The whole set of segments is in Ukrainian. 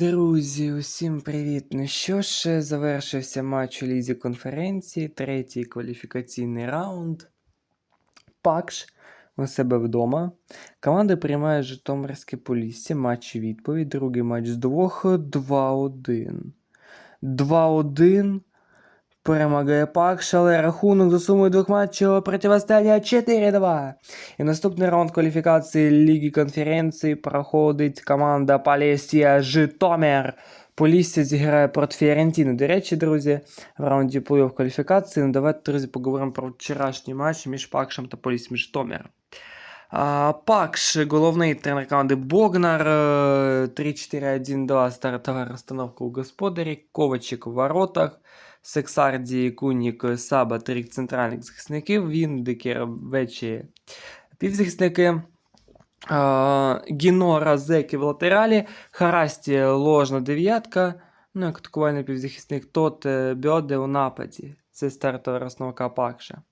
Друзі, усім привіт! Ну що ж, завершився матч у лізі конференції, третій кваліфікаційний раунд. Пакш у себе вдома. Команда приймає Житомирське Полісся. Матч відповідь. Другий матч з двох 2-1. 2-1. Перемагає Пакш, але рахунок за сумою двох матчів протистояння 4-2. І наступний раунд кваліфікації Ліги конференції проходить команда Полісся Житомир. Полісся зіграє проти Фіорентіни. До речі, друзі, в раунді плей-офф кваліфікації. Ну, давайте, друзі, поговоримо про вчорашній матч між Пакшем та Поліссям Житомир. А, Пакш, головний тренер команди Богнар, е, 3-4-1-2 стартова розстановка у господарі, Ковачик у воротах, Сексарді, Кунік, Саба, трьох центральних захисників, він, Декер, Вечі, півзахисники. Гінора, Зеки в латералі, Харасті ложна дев'ятка, ну як атакувальний півзахисник, тот е, Бьоде у нападі. Це стартова розновка Пакша.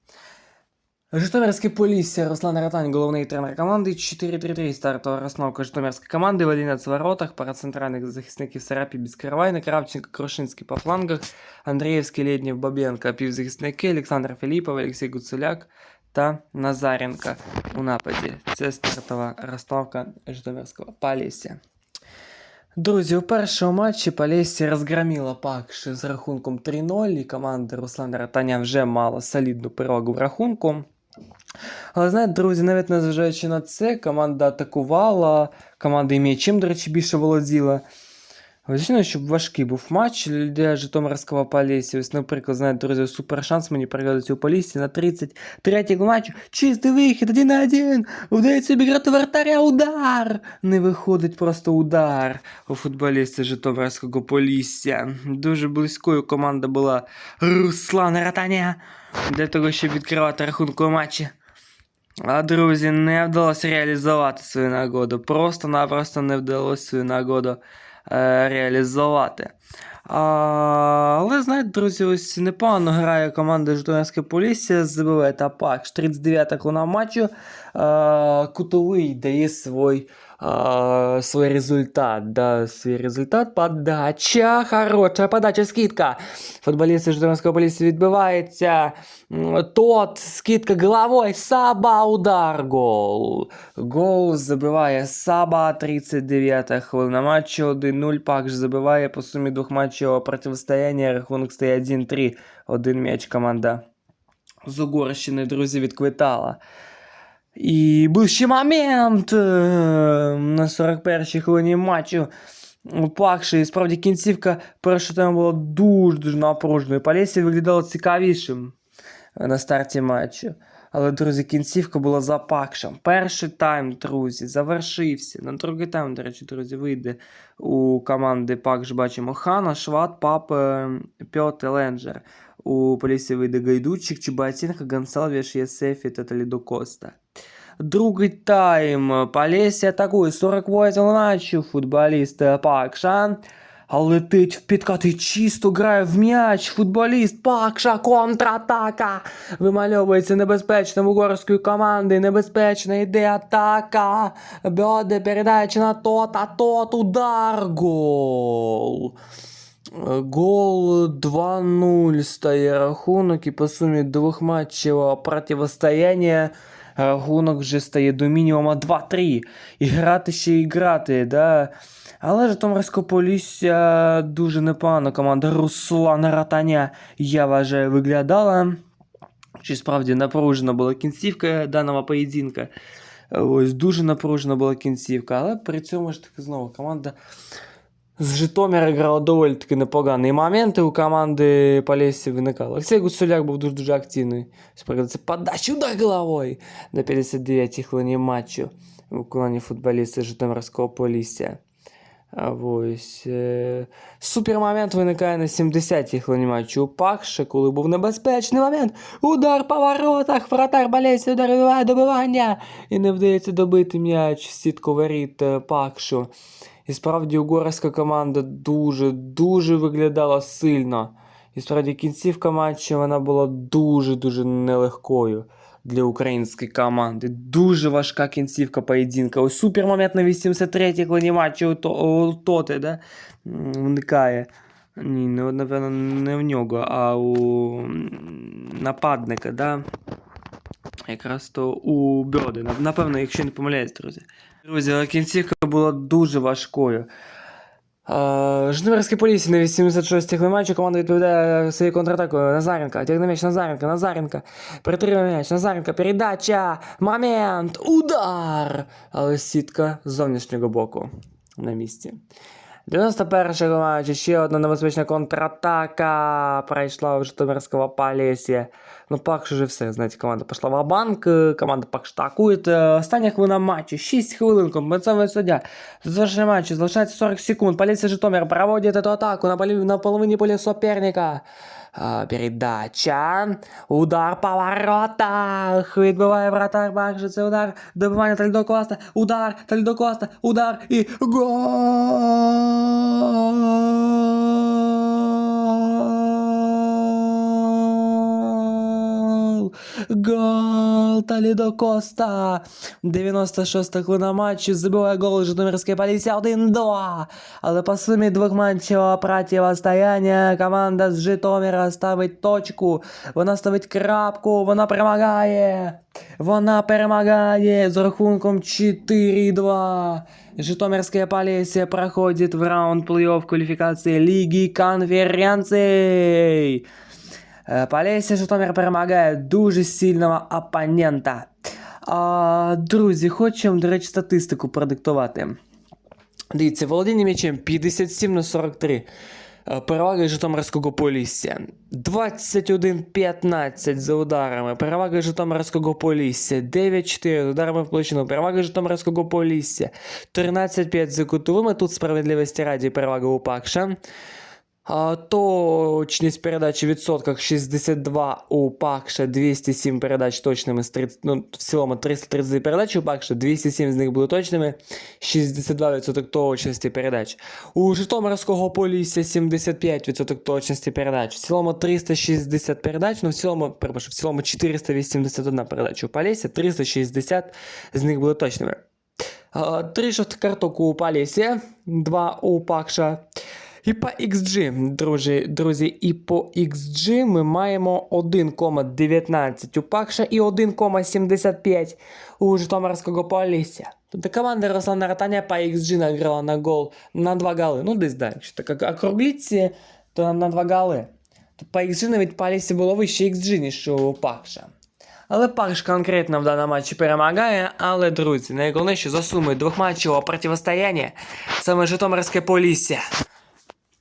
Житомирське Полісся, Руслан Ратань, головний тренер команди. 4-3-3 стартова розновка Житомирської команди. В 11 воротах, пара центральних захисників Сарапі, Біскаравайна, Кравченко, Крушинський по флангах, Андрієвський, Лєднєв, Бабенко, півзахисники, Олександр Філіпов, Олексій Гуцуляк та Назаренко у нападі. Це стартова розстановка Житомирського Полісся. Друзі, у першому матчі Полісся розгромила Пакш з рахунком 3-0, і команда Руслана Ратаня вже мала солідну перевагу в рахунку. Але знаєте, друзі, навіть незважаючи на це, команда атакувала, команда і м'ячем, до речі, більше володіла. Звичайно, щоб важкий був матч для Житомирського Полісся. Ось, наприклад, знаєте, друзі, супер шанс мені пригадується у Поліссі на 33-й матчу. Чистий вихід, 1 на 1. Вдається обіграти вратаря, удар! Не виходить просто удар у футболіста Житомирського Полісся. Дуже близькою команда була Руслана Ратаня для того, щоб відкривати рахунку у матчі. А друзі, не вдалося реалізувати свою нагоду. Просто-напросто не вдалося свою нагоду реалізувати. А, але, знаєте, друзі, ось непогано грає команда Житомирське Полісся, забиває Тапак. 39-та клона матчу. А, кутовий дає свій, а, свій результат. Да, свій результат. Подача. Хороша подача, скидка. Футболісти Житомирського Полісся відбивається. Тот, скидка головою, Саба, удар, гол. Гол забиває Саба, 39 хвилина матчу, 1-0, Пакш забиває по сумі двох матчів протистояння, рахунок стає 1-3, один м'яч команда з Угорщини, друзі, відквитала. І був ще момент е, на 41-й хвилині матчу. У Пакші, справді кінцівка першого тайму була дуже-дуже напруженою. Полісся виглядало цікавішим на старті матчу. Але, друзі, кінцівка була за Пакшем. Перший тайм, друзі, завершився. На другий тайм, до речі, друзі, вийде у команди Пакш, бачимо Хана, Шват, Пап, е, Пьот і Ленджер. У Полісі вийде Гайдучик, Чубатінка, Гонсалвіш, Єсефі та Толідо Коста. Другий тайм. Полісся атакує 48 матчів. Футболіст Пакша. А летить в підкати чисто грає в м'яч. Футболіст Пакша. Контратака. Вимальовується небезпечним угорської команди. Небезпечна йде атака. Бьоде передача на тот, а тот удар. Гол. Гол 2-0 стає рахунок, і по сумі двох матчів протистояння рахунок вже стає до мінімума 2-3. І грати ще і грати, да. Але Житомирське Полісся дуже непогано. Команда Руслана Ратаня, я вважаю, виглядала. Чи справді напружена була кінцівка даного поєдинка. Ось дуже напружена була кінцівка, але при цьому ж таки знову команда з Житомира грала доволі таки непогані моменти у команди Полісся виникали. Олексій Гуцуляк був дуже-дуже активний. Наприклад, це подача удар головою на 59-й хвилині матчу в виконанні футболіста Житомирського Полісся. А ось е... супермомент виникає на 70-й хвилині матчу у Пакше, коли був небезпечний момент. Удар по воротах, вратар Полісся удар добивання. І не вдається добити м'яч в сітку воріт е, Пакшу. І справді угорська команда дуже-дуже виглядала сильно. І справді кінцівка матчу вона була дуже-дуже нелегкою. для української команди. Дуже важка кінцівка поєдинка. Ось супермомент на 83-й хвилині матчу у, То- Тоти, да? вникає. Ні, ну, напевно, не в нього, а у нападника, да? Якраз то у Бьорди. Напевно, якщо не помиляюсь, друзі. Друзі, але кінцівка була дуже важкою. Е, Житомирське на 86-й хвилині команда відповідає своєю контратакою. Назаренко, тягне м'яч Назаренко, Назаренко, притримує м'яч, Назаренко, передача, момент, удар! Але сітка з зовнішнього боку на місці. 91-го матчі ще одна небезпечна контратака пройшла у Житомирського Полісся. Ну, Пакш уже все, знаєте, команда пішла в банк команда Пакш атакує. Остання хвилина матчу, 6 хвилин, компенсовий суддя. Завершення матчу, залишається 40 секунд. Поліція Житомир проводить эту атаку на, половині поля соперника. А, передача, удар по воротах, відбиває вратар, Бакши, це удар, добивання Тальдо Коста, удар, Тальдо Коста, удар і гол! Гол Талідо Коста! 96 хвилина матчу забиває гол Житомирської поліції 1-2. Але по сумі двохматчевого противостояння команда з Житомира ставить точку. Вона ставить крапку, вона перемагає. Вона перемагає з рахунком 4-2. Житомирская Полесье проходит в раунд плей-офф квалификации Лиги конференций. Е, Полесся Житомир перемагає дуже сильного опонента. А, друзі, вам, до речі, статистику продиктувати. Дивіться, володіння м'ячем 57 на 43. Е, Перевага Житомирського Полісся. 21-15 за ударами. Перевага Житомирського Полісся. 9-4 з ударами в площину. Перевага Житомирського Полісся. 13-5 за кутовими. Тут справедливості раді перевага у Пакша. А, Точність передач у відсотках 62 у Пакша, 207 передач точними, з 30, ну, в цілому 330 передач у Пакша, 207 з них були точними, 62% точності передач. У Житомирського Полісся 75% точності передач, в цілому 360 передач, ну в цілому, перепрошую, в цілому 481 передача у Полісся, 360 з них були точними. Три жовтих карток у Полісся, два у Пакша. І по XG, друзі, друзі, і по XG ми маємо 1,19 у Пакша і 1,75 у Житомирського Полісся. Тобто команда Руслана Ратаня по XG награла на гол на 2 голи. Ну, десь так. Якщо так округліть, то на 2 голи. То по XG навіть Полісся було вище XG, ніж у Пакша. Але Париж конкретно в даному матчі перемагає. Але, друзі, найголовніше за сумою двохматчевого протистояння саме Житомирське Полісся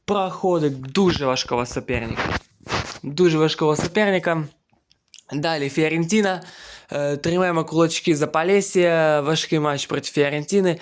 проходить дуже важкого суперника. Дуже важкого суперника. Далі Фіорентіна. Е, Тримаємо кулачки за Полесія. Важкий матч проти Фіорентіни.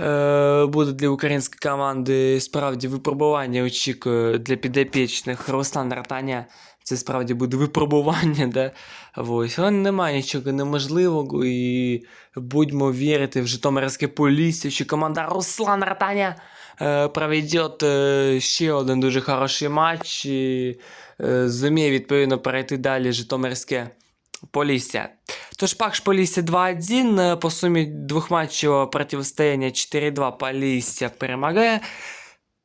Е, Буде для української команди справді випробування. Очікую для підопічних Руслан Ратаня. Це справді буде випробування, да? Ось. Але немає нічого неможливого. І будьмо вірити в Житомирське Полісся, що команда Руслана Ратаня е, проведет е, ще один дуже хороший матч і е, зуміє відповідно перейти далі Житомирське Полісся. Тож Пакш Полісся 2-1, е, по сумі двохматчевого протистояння 4-2 Полісся перемагає.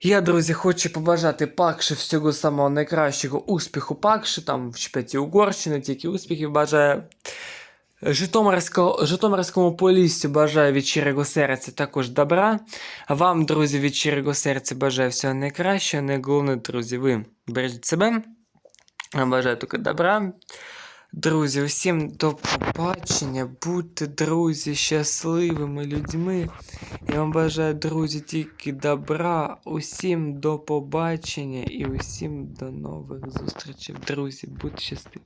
Я, друзі, хочу побажати Пакші всього самого найкращого успіху Пакші, там в чемпіонаті Угорщини, тільки успіхів бажаю. Житомирського, Житомирському Поліссю бажаю від щирого серця також добра. А вам, друзі, від щирого серця бажаю всього найкращого. Найголовніше, друзі, ви бережіть себе. Бажаю тільки добра. Друзі, усім до побачення. Будьте, друзі, щасливими людьми. Я вам бажаю, друзі, тільки добра. Усім до побачення і усім до нових зустрічей. Друзі, будьте щасливі.